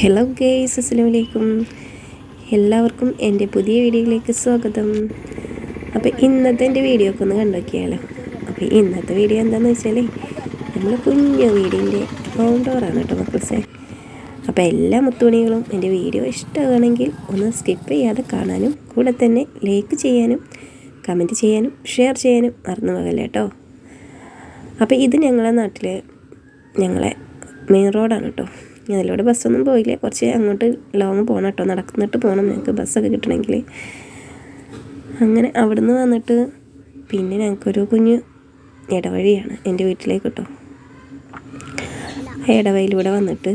Hello guys അസ്സലാമലൈക്കും എല്ലാവർക്കും എന്റെ പുതിയ വീഡിയോയിലേക്ക് സ്വാഗതം. അപ്പോൾ ഇന്നത്തെ എന്റെ വീഡിയോ ഒക്കെ ഒന്ന് കണ്ടോക്കിയാലോ അപ്പോൾ ഇന്നത്തെ വീഡിയോ എന്താണെന്ന് വെച്ചാൽ നമ്മൾ കുഞ്ഞു വീടിന്റെ ഔട്ട്ഡോറാണ് കേട്ടോ മക്കൾസെ. അപ്പോൾ എല്ലാ മുത്തുമണികളും എന്റെ വീഡിയോ ഇഷ്ടമാണെങ്കിൽ ഒന്ന് സ്കിപ്പ് ചെയ്യാതെ കാണാനും കൂടെ തന്നെ ലൈക്ക് ചെയ്യാനും കമന്റ് ചെയ്യാനും ഷെയർ ചെയ്യാനും മറന്നു പോകല്ലേ കേട്ടോ. അപ്പോൾ ഇത് ഞങ്ങളെ നാട്ടിൽ ഞങ്ങളെ മെയിൻ റോഡാണ് കേട്ടോ. അതിലൂടെ ബസ്സൊന്നും പോയില്ല. കുറച്ച് അങ്ങോട്ട് ലോങ് പോകണം കേട്ടോ. നടക്കുന്നിട്ട് പോകണം ഞങ്ങൾക്ക് ബസ്സൊക്കെ കിട്ടണമെങ്കിൽ. അങ്ങനെ അവിടുന്ന് വന്നിട്ട് പിന്നെ ഞങ്ങൾക്കൊരു കുഞ്ഞ് ഇടവഴിയാണ് എന്റെ വീട്ടിലേക്ക് കേട്ടോ. ഇടവഴിയിലൂടെ വന്നിട്ട്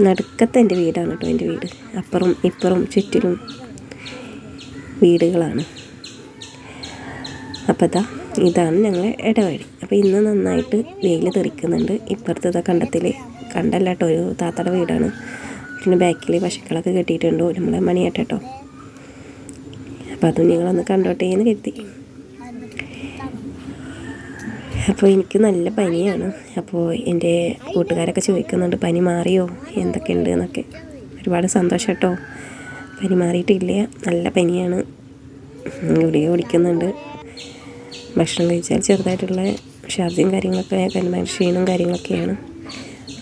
നടുക്കത്തെ എന്റെ വീടാണ് കേട്ടോ എന്റെ വീട്. അപ്പുറം ഇപ്പുറം ചുറ്റിലും വീടുകളാണ്. അപ്പോൾ ഇതാ ഇതാണ് ഞങ്ങളെ ഇടവഴി. അപ്പോൾ ഇന്ന് നന്നായിട്ട് വെയിൽ തെറിക്കുന്നുണ്ട് ഇപ്പുറത്തെ കണ്ടത്തിൽ കണ്ടല്ല കേട്ടോ ഒരു താത്തയുടെ വീടാണ്. പിന്നെ ബാക്കിൽ പശുക്കളൊക്കെ കെട്ടിയിട്ടുണ്ട്. നമ്മളെ മണിയട്ട അപ്പോൾ അതും നിങ്ങളൊന്ന് കണ്ടോട്ടെ എന്ന് കരുതി. അപ്പോൾ എനിക്ക് നല്ല പനിയാണ്. അപ്പോൾ എന്റെ കൂട്ടുകാരൊക്കെ ചോദിക്കുന്നുണ്ട് പനി മാറിയോ? എന്തൊക്കെയുണ്ട് എന്നൊക്കെ. ഒരുപാട് സന്തോഷം കേട്ടോ പനി മാറിയിട്ടില്ല. നല്ല പനിയാണ്. ഗുളിക കുടിക്കുന്നുണ്ട്. ഭക്ഷണം കഴിച്ചാൽ ചെറുതായിട്ടുള്ള ഛർദിയും കാര്യങ്ങളൊക്കെ കന്മാർ ക്ഷീണവും കാര്യങ്ങളൊക്കെയാണ്.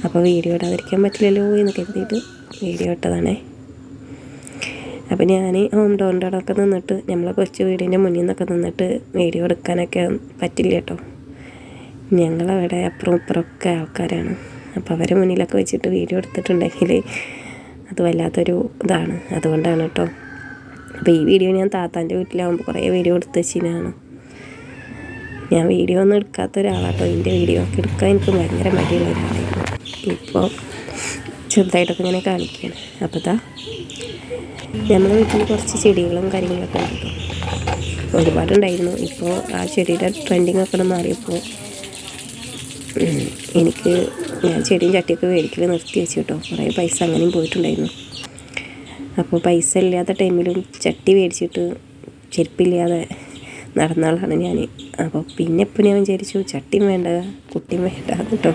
അപ്പോൾ വീഡിയോ ഇടാതിരിക്കാൻ പറ്റില്ലല്ലോ എന്ന് കരുതിയിട്ട് വീഡിയോ ഇട്ടതാണേ. അപ്പോൾ ഞാൻ ഹോം ഡോറിന്റെ അവിടെയൊക്കെ നിന്നിട്ട് നമ്മളെ കൊച്ചു വീടിന്റെ മുന്നിൽ നിന്നൊക്കെ നിന്നിട്ട് വീഡിയോ എടുക്കാനൊക്കെ പറ്റില്ല കേട്ടോ. ഞങ്ങളവിടെ അപ്പുറം ഇപ്പുറമൊക്കെ ആൾക്കാരാണ്. അപ്പോൾ അവരെ മുന്നിലൊക്കെ വെച്ചിട്ട് വീഡിയോ എടുത്തിട്ടുണ്ടെങ്കിൽ അത് വല്ലാത്തൊരു ഇതാണ്. അതുകൊണ്ടാണ് കേട്ടോ. അപ്പോൾ ഈ വീഡിയോ ഞാൻ താത്താന്റെ വീട്ടിലാകുമ്പോൾ കുറേ വീഡിയോ എടുത്ത് വെച്ചിനാണ് ഞാൻ വീഡിയോ ഒന്നും എടുക്കാത്ത ഒരാളാട്ടോ. എന്റെ വീഡിയോ ഒക്കെ എടുക്കാൻ എനിക്ക് ഭയങ്കര മടിയുള്ള ഒരാളായിരുന്നു ഇപ്പോൾ ചെറുതായിട്ടൊക്കെ ഇങ്ങനെ കാണിക്കുകയാണ്. അപ്പോൾ ഇതാ നമ്മുടെ വീട്ടിൽ കുറച്ച് ചെടികളും കാര്യങ്ങളൊക്കെ ഉണ്ട് ഒരുപാടുണ്ടായിരുന്നു. ഇപ്പോൾ ആ ചെടിയുടെ ട്രെൻഡിങ് ഒക്കെ മാറിയപ്പോൾ എനിക്ക് ഞാൻ ചെടിയും ചട്ടിയൊക്കെ മേടിക്കൽ നിർത്തി വെച്ചു കേട്ടോ. കുറേ പൈസ അങ്ങനെയും പോയിട്ടുണ്ടായിരുന്നു. അപ്പോൾ പൈസ ഇല്ലാത്ത ടൈമിലും ചട്ടി മേടിച്ചിട്ട് ചെരുപ്പില്ലാതെ നടന്ന ആളാണ് ഞാൻ അപ്പോൾ പിന്നെ ഇപ്പം ഞാൻ വിചാരിച്ചു ചട്ടിയും വേണ്ട കുട്ടിയും വേണ്ട കേട്ടോ.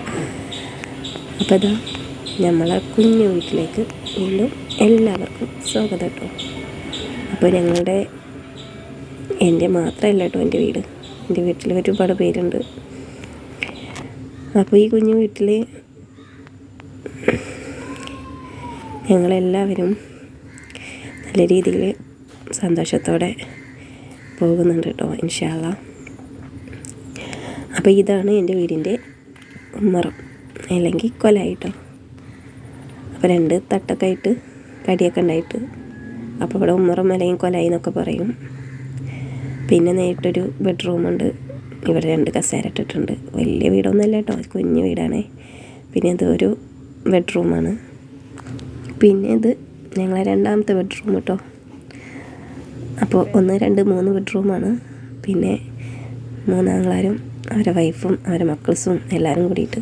അപ്പോൾ ഇതാ നമ്മളെ കുഞ്ഞു വീട്ടിലേക്ക് വീണ്ടും എല്ലാവർക്കും സ്വാഗതം കേട്ടോ അപ്പോൾ ഞങ്ങളുടെ എന്റെ മാത്രമല്ല കേട്ടോ എന്റെ വീട്. എന്റെ വീട്ടിൽ ഒരുപാട് പേരുണ്ട്. അപ്പോൾ ഈ കുഞ്ഞു വീട്ടിൽ ഞങ്ങളെല്ലാവരും നല്ല രീതിയിൽ സന്തോഷത്തോടെ പോകുന്നുണ്ട് കേട്ടോ ഇൻഷാല്ല അപ്പോൾ ഇതാണ് എന്റെ വീടിന്റെ ഉമ്മറം. അല്ലെങ്കിൽ കൊലായിട്ടോ. അപ്പോൾ രണ്ട് തട്ടൊക്കെ ആയിട്ട് കടിയൊക്കെ ഉണ്ടായിട്ട് അപ്പോൾ ഇവിടെ ഉമ്മറും അല്ലെങ്കിൽ കൊലായി എന്നൊക്കെ പറയും. പിന്നെ നേരിട്ടൊരു ബെഡ്റൂമുണ്ട് ഇവിടെ രണ്ട് കസേര ഇട്ടിട്ടുണ്ട്. വലിയ വീടൊന്നുമല്ല കേട്ടോ കുഞ്ഞു വീടാണേ. പിന്നെ ഇത് ഒരു ബെഡ്റൂമാണ് പിന്നെ ഇത് ഞങ്ങളെ രണ്ടാമത്തെ ബെഡ്റൂം കേട്ടോ അപ്പോൾ ഒന്ന് രണ്ട് മൂന്ന് ബെഡ്റൂമാണ് പിന്നെ മൂന്നാങ്ങളാരും അവരെ വൈഫും അവരെ മക്കൾസും എല്ലാവരും കൂടിയിട്ട്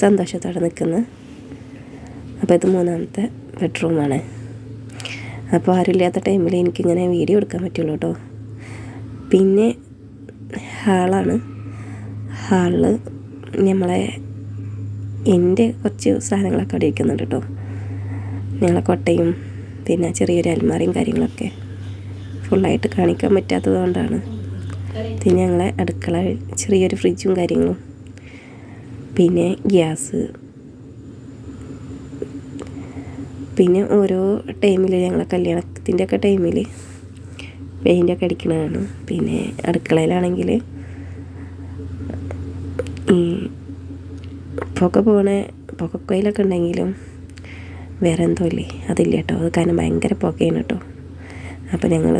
സന്തോഷത്തോടെ നിൽക്കുന്നു. അപ്പോൾ ഇത് മൂന്നാമത്തെ ബെഡ്റൂമാണ് അപ്പോൾ ആരുമില്ലാത്ത ടൈമിൽ എനിക്കിങ്ങനെ വീഡിയോ എടുക്കാൻ പറ്റുള്ളൂ കേട്ടോ. പിന്നെ ഹാളാണ്. ഹാളിൽ നമ്മളെ എന്റെ കുറച്ച് സാധനങ്ങളൊക്കെ അവിടെ ഇരിക്കുന്നുണ്ട് കേട്ടോ. ഞങ്ങളെ കൊട്ടയും പിന്നെ ചെറിയൊരു അൽമാറിയും കാര്യങ്ങളൊക്കെ ഫുള്ളായിട്ട് കാണിക്കാൻ പറ്റാത്തത് കൊണ്ടാണ്. പിന്നെ ഞങ്ങളെ അടുക്കള ചെറിയൊരു ഫ്രിഡ്ജും കാര്യങ്ങളും പിന്നെ ഗ്യാസ്. പിന്നെ ഓരോ ടൈമിൽ ഞങ്ങളെ കല്യാണത്തിന്റെ ഒക്കെ ടൈമിൽ പെയിന്റൊക്കെ അടിക്കണതാണ്. പിന്നെ അടുക്കളയിലാണെങ്കിൽ ഈ പുക പോണ പുകക്കൊയിലൊക്കെ ഉണ്ടെങ്കിലും വേറെ എന്തോ ഇല്ലേ? അതില്ല കേട്ടോ. അത് കാരണം ഭയങ്കര പുകയാണ് കേട്ടോ. അപ്പോൾ ഞങ്ങൾ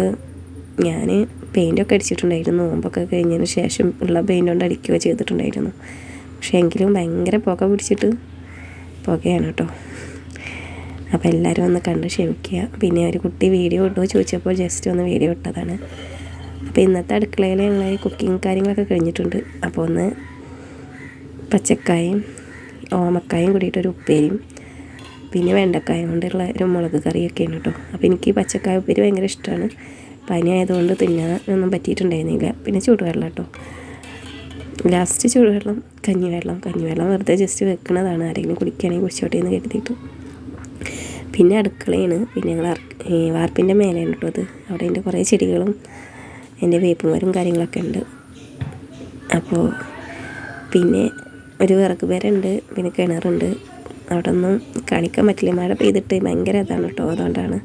ഞാൻ പെയിന്റൊക്കെ അടിച്ചിട്ടുണ്ടായിരുന്നു. നോമ്പൊക്കെ കഴിഞ്ഞതിന് ശേഷം ഉള്ള പെയിന്റ് കൊണ്ട് അടിക്കുകയോ ചെയ്തിട്ടുണ്ടായിരുന്നു. പക്ഷേ എങ്കിലും ഭയങ്കര പുക പിടിച്ചിട്ട് പുകയാണ് കേട്ടോ. അപ്പോൾ എല്ലാവരും ഒന്ന് കണ്ട് ക്ഷമിക്കുക. പിന്നെ ഒരു കുട്ടി വീഡിയോ ഇട്ടോ. ചോദിച്ചപ്പോൾ ജസ്റ്റ് ഒന്ന് വീഡിയോ ഇട്ടതാണ്. അപ്പോൾ ഇന്നത്തെ അടുക്കളയിൽ ഞങ്ങൾ കുക്കിംഗ് കാര്യങ്ങളൊക്കെ കഴിഞ്ഞിട്ടുണ്ട്. അപ്പോൾ ഒന്ന് പച്ചക്കായും ഓമക്കായും കൂടിയിട്ടൊരു ഉപ്പേരിയും പിന്നെ വെണ്ടക്കായ കൊണ്ടുള്ള ഒരു മുളക് കറിയൊക്കെയാണ് കേട്ടോ. അപ്പോൾ എനിക്ക് പച്ചക്കായ ഉപ്പേരി ഭയങ്കര ഇഷ്ടമാണ്. പനി ആയതുകൊണ്ട് തിന്നാനൊന്നും പറ്റിയിട്ടുണ്ടായിരുന്നില്ല. പിന്നെ ചൂടുവെള്ളം കേട്ടോ. ലാസ്റ്റ് ചൂടുവെള്ളം കഞ്ഞിവെള്ളം കഞ്ഞിവെള്ളം വെറുതെ ജസ്റ്റ് വെക്കുന്നതാണ് ആരെങ്കിലും കുടിക്കുകയാണെങ്കിൽ കുടിച്ചോട്ടെ എന്ന് കരുതിയിട്ട്. പിന്നെ അടുക്കളയാണ്. പിന്നെ ഞങ്ങൾ വാർപ്പിന്റെ മേലെയാണ് കേട്ടോ അത്. അവിടെ എന്റെ കുറേ ചെടികളും എന്റെ വേപ്പുമരും കാര്യങ്ങളൊക്കെ ഉണ്ട്. അപ്പോൾ പിന്നെ ഒരു വിറക് പേരുണ്ട് പിന്നെ കിണറുണ്ട്. അവിടെ ഒന്നും കാണിക്കാൻ പറ്റില്ല. മഴ പെയ്തിട്ട് ഭയങ്കര ഇതാണ് കേട്ടോ അതുകൊണ്ടാണ്.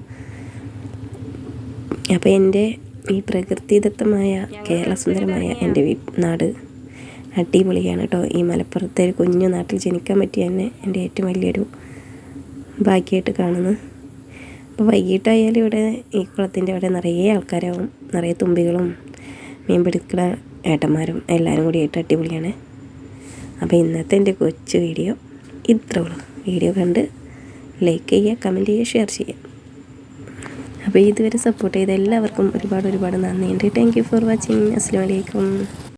അപ്പോൾ എന്റെ ഈ പ്രകൃതിദത്തമായ കേരളസുന്ദരമായ എന്റെ നാട് അടിപൊളിയാണ് കേട്ടോ. ഈ മലപ്പുറത്തെ ഒരു കുഞ്ഞു നാട്ടിൽ ജനിക്കാൻ പറ്റിയ തന്നെ എന്റെ ഏറ്റവും വലിയൊരു ഭാഗ്യമായിട്ട് കാണുന്നു. അപ്പോൾ വൈകിട്ടായാലും ഇവിടെ ഈ കുളത്തിന്റെ അവിടെ നിറയെ ആൾക്കാരാവും. നിറയെ തുമ്പികളും മീൻ പിടിക്കുന്ന ഏട്ടന്മാരും എല്ലാവരും കൂടി ആയിട്ട് അടിപൊളിയാണ്. അപ്പോൾ ഇന്നത്തെ എന്റെ കൊച്ചു വീഡിയോ ഇത്രേ ഉള്ളൂ. വീഡിയോ കണ്ട് ലൈക്ക് ചെയ്യുക കമന്റ് ചെയ്യുക ഷെയർ ചെയ്യുക. അപ്പോൾ ഇതുവരെ സപ്പോർട്ട് ചെയ്ത എല്ലാവർക്കും ഒരുപാട് ഒരുപാട് നന്ദിയുണ്ട് താങ്ക് യു ഫോർ വാച്ചിങ് അസ്സാം വലൈക്കും